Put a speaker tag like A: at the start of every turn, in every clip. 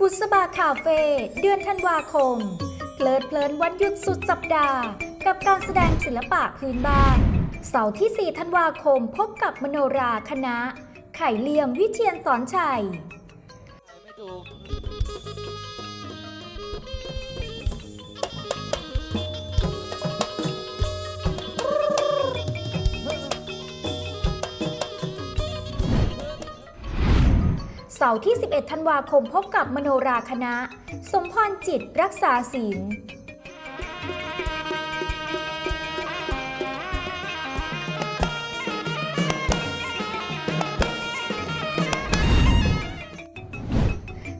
A: บุษบาคาเฟ่เดือนธันวาคม เพลิดเพลินวันหยุดสุดสัปดาห์ กับการแสดงศิลปะพื้นบ้าน เสาร์ที่ 4 ธันวาคมพบกับมโนราคณะ ไข่เลียมวิเชียนสอนชัยาร์ที่ 11 ธันวาคมพบกับมโนราคณะ สมพรจิตรักษาศีล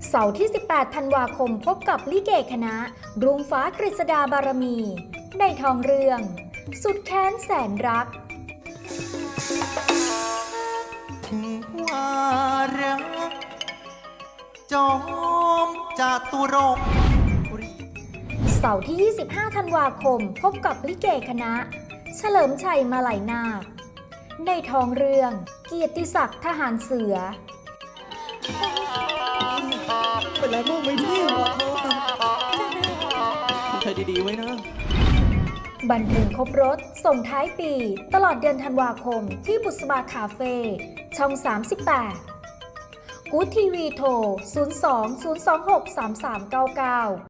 A: เสาร์ที่ 18 ธันวาคมพบกับลิเกคณะ รุงฟ้ากฤษดาบารมี ในทองเรื่อง สุดแค้นแสน
B: รัก จอมจาตุรงค์
A: เสาร์ที่ 25 ธันวาคม พบกับลิเกคณะ เฉลิมชัยมาลัยนาค ในทองเรื่อง เกียรติศักดิ์ทหารเสือ
C: เป็นไรบ้างไหมพี่ขอโทษทำใจดีๆไว้นะ
A: บันเทิงครบรถ ส่งท้ายปี ตลอดเดือนธันวาคมที่บุษบาคาเฟ่ช่อง 38 กู๊ดทีวีโทร 02 026 3399